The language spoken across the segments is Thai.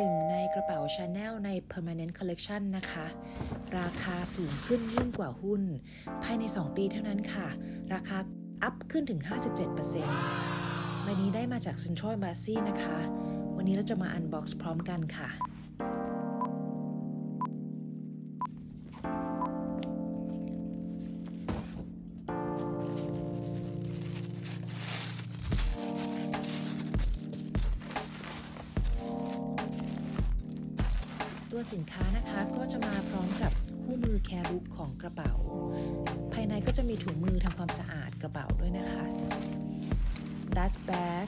หนึ่งในกระเป๋า Chanel ใน Permanent Collection นะคะ ราคาสูงขึ้นยิ่งกว่าหุ้น ภายใน 2 ปีเท่านั้นค่ะ ราคาอัพขึ้นถึง 57%ใบนี้ได้มาจาก Central Embassy นะคะ วันนี้เราจะมาอันบ็อกซ์พร้อมกันค่ะ ตัวสินค้านะคะก็จะมาพร้อมกับคู่มือแครุกของกระเป๋า ภายในก็จะมีถุงมือทำความสะอาดกระเป๋าด้วยนะคะ dust bag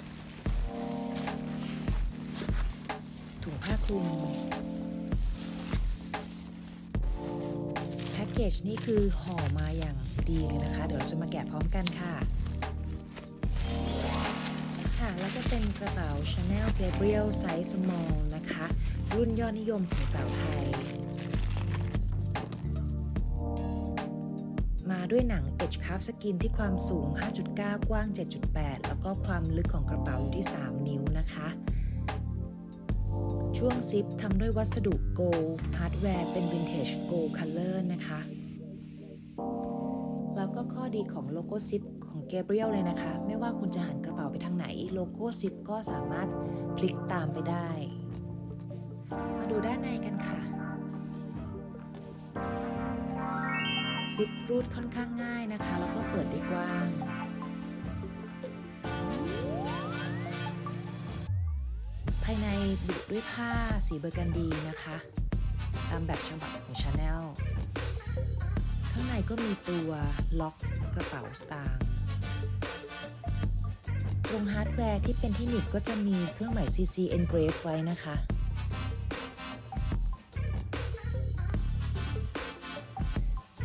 ถุงผ้าคลุมแพ็กเกจนี่คือห่อมาอย่างดีเลยนะคะ เดี๋ยวเราจะมาแกะพร้อมกันค่ะค่ะแล้วก็เป็นกระเป๋า Chanel Gabriel Size Small นะคะ รุ่นยอดนิยมของสาวไทย มาด้วยหนัง Edge Cuff Skin ที่ความสูง 5.9 กว้าง 7.8 แล้วก็ความลึกของกระเป๋าอยู่ที่ 3 นิ้วนะคะ ช่วงซิปทำด้วยวัสดุโกลฮาร์ดแวร์เป็น Vintage Gold Color นะคะ แล้วก็ข้อดีของโลโก้ซิปของ Gabriel เลยนะคะ ไม่ว่าคุณจะหันกระเป๋าไปทางไหน โลโก้ซิปก็สามารถพลิกตามไปได้ ดูด้านในกันค่ะ ซิปรูดค่อนข้างง่ายนะคะ แล้วก็เปิดได้กว้าง ภายในบุด้วยผ้าสีเบอร์กันดีนะคะ ตามแบบฉบับของ Chanel ข้างในก็มีตัวล็อกกระเป๋าสตางค์ตรงฮาร์ดแวร์ที่เป็นที่หนีบก็จะมีเครื่องหมาย CC engrave ไว้นะคะ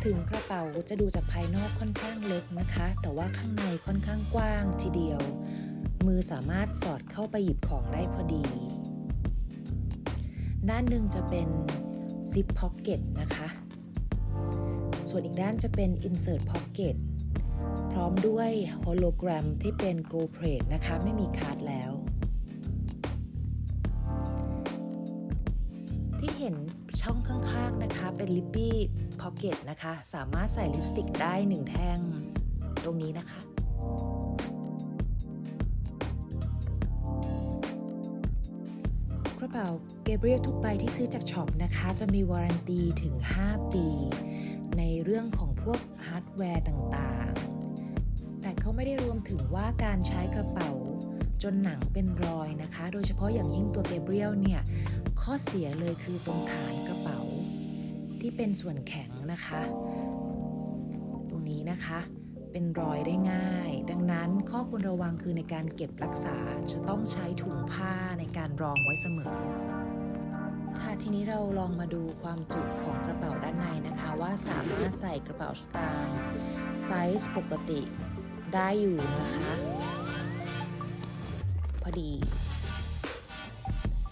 ถึงกระเป๋าจะดูจากภายนอกค่อนข้างเล็กนะคะ แต่ว่าข้างในค่อนข้างกว้างทีเดียว มือสามารถสอดเข้าไปหยิบของได้พอดี ด้านหนึ่งจะเป็น zip pocket นะคะ ส่วนอีกด้านจะเป็น insert pocket พร้อมด้วย hologram ที่เป็น gold plate นะคะ ไม่มีคาร์ดแล้ว เห็นช่องข้างๆนะคะ เป็น lippy pocket นะคะ สามารถใส่ลิปสติกได้หนึ่งแท่งตรงนี้นะคะกระเป๋าเกเบรียลทุกใบที่ซื้อจากช็อปนะคะ จะมีวารันตีถึง 5 ปี ในเรื่องของพวกฮาร์ดแวร์ต่างๆ แต่เขาไม่ได้รวมถึงว่าการใช้กระเป๋า จนหนังเป็นรอยนะคะ โดยเฉพาะอย่างยิ่งตัวเกเบรียลเนี่ยข้อเสียเลยคือตรงฐานกระเป๋า ที่เป็นส่วนแข็งนะคะ ตรงนี้นะคะเป็นรอยได้ง่าย ดังนั้นข้อควรระวังคือในการเก็บรักษาจะต้องใช้ถุงผ้าในการรองไว้เสมอ ค่ะทีนี้เราลองมาดูความจุของกระเป๋าด้านในนะคะ ว่าสามารถใส่กระเป๋าสตางค์ไซส์ปกติได้อยู่นะคะ อดี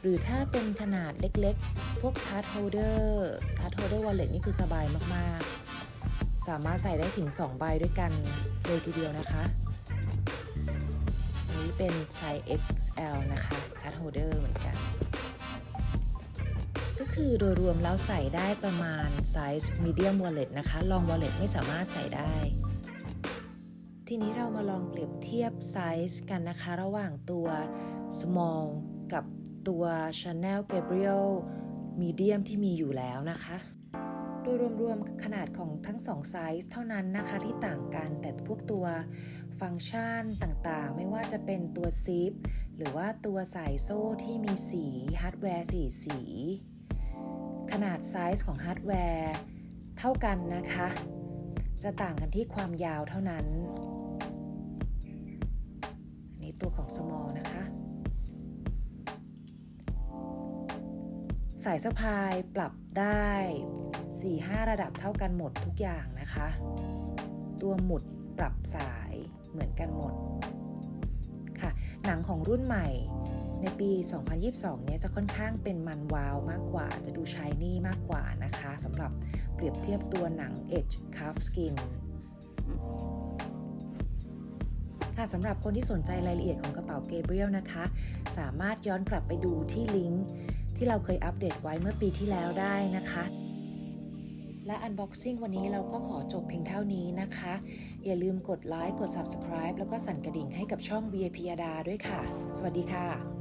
หรือถ้าเป็นขนาดเล็กๆ พวกคั r โฮเดอร์คั r โฮเดอร์วอลเล็ตนี่คือสบายมากๆ สามารถใส่ได้ถึง 2 ใบด้วยกันเลยทีเดียวนะคะ นี้เป็นไซส์ XL นะคะคั r โฮเดอร์เหมือนกัน ก็คือโดยรวมแล้วใส่ได้ประมาณไซส์ medium wallet นะคะ long wallet ไม่สามารถใส่ได้ ทีนี้เรามาลองเปรียบเทียบไซส์กันนะคะ ระหว่างตัว small กับตัว Chanel Gabriel Medium ที่มีอยู่แล้วนะคะ โดยรวมๆ ขนาดของทั้งสองไซส์เท่านั้นนะคะที่ต่างกันแต่พวกตัวฟังก์ชันต่างๆ ไม่ว่าจะเป็นตัวซิปหรือว่าตัวสายโซ่ที่มีสีฮาร์ดแวร์สีสี ขนาดไซส์ของฮาร์ดแวร์เท่ากันนะคะ จะต่างกันที่ความยาวเท่านั้น ตัวของ small นะคะ สายสะพายปรับได้ 4-5 ระดับเท่ากันหมดทุกอย่างนะคะ ตัวหมุดปรับสายเหมือนกันหมดค่ะ หนังของรุ่นใหม่ในปี 2022 เนี้ยจะค่อนข้างเป็นมันวาวมากกว่า จะดูชายนี่มากกว่านะคะสำหรับเปรียบเทียบตัวหนัง Edge Cuff Skin ค่ะสำหรับคนที่สนใจรายละเอียดของกระเป๋าเกเบรียลนะคะ สามารถย้อนกลับไปดูที่ลิงก์ที่เราเคยอัปเดตไว้เมื่อปีที่แล้วได้นะคะ และ Unboxing วันนี้เราก็ขอจบเพียงเท่านี้นะคะ อย่าลืมกดไลค์กด Subscribe แล้วก็สั่นกระดิ่งให้กับช่อง VIP ดาด้วยค่ะ สวัสดีค่ะ